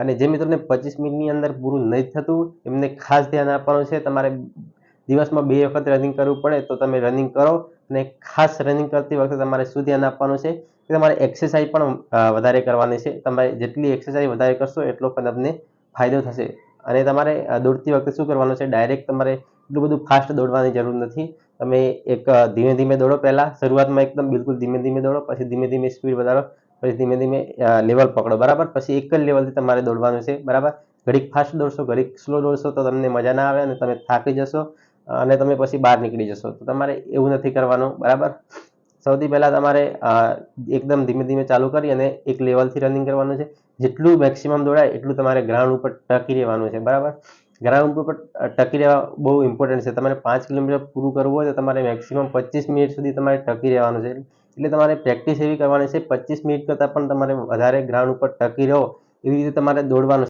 અને જે મિત્રોને પચીસ મિનિટની અંદર પૂરું નહીં થતું, એમને ખાસ ધ્યાન આપવાનું છે. તમારે દિવસમાં બે વખત રનિંગ કરવું પડે તો તમે રનિંગ કરો અને ખાસ રનિંગ કરતી વખતે તમારે શું ધ્યાન આપવાનું છે? કે તમારે એક્સરસાઇઝ પણ વધારે કરવાની છે. તમે જેટલી એક્સરસાઇઝ વધારે કરશો એટલો પણ તમને ફાયદો થશે. અને તમારે દોડતી વખતે શું કરવાનું છે? ડાયરેક્ટ તમારે એટલું બધું ફાસ્ટ દોડવાની જરૂર નથી. તમે એક ધીમે ધીમે દોડો પહેલાં. શરૂઆતમાં એકદમ બિલકુલ ધીમે ધીમે દોડો, પછી ધીમે ધીમે સ્પીડ વધારો. પછી ધીમે ધીમે લેવલ પકડો. બરાબર? પછી એક જ લેવલથી તમારે દોડવાનું છે. બરાબર? ઘડીક ફાસ્ટ દોડશો, ઘડીક સ્લો દોડશો તો તમને મજા ના આવે અને તમે થાકી જશો અને તમે પછી બહાર નીકળી જશો. તો તમારે એવું નથી કરવાનું. બરાબર? સૌથી પહેલાં તમારે એકદમ ધીમે ધીમે ચાલુ કરી અને એક લેવલથી રનિંગ કરવાનું છે. જેટલું મેક્સિમમ દોડાય, એટલું તમારે ગ્રાઉન્ડ ઉપર ટકી રહેવાનું છે. બરાબર? ગ્રાઉન્ડ ઉપર ટકી રહેવા બહુ ઇમ્પોર્ટન્ટ છે. તમારે પાંચ કિલોમીટર પૂરું કરવું હોય તો તમારે મેક્સિમમ પચીસ મિનિટ સુધી તમારે ટકી રહેવાનું છે. એટલે તમારે પ્રેક્ટિસ એવી કરવાની છે, પચીસ મિનિટ કરતાં પણ તમારે વધારે ગ્રાઉન્ડ ઉપર ટકી રહો, એવી રીતે તમારે દોડવાનું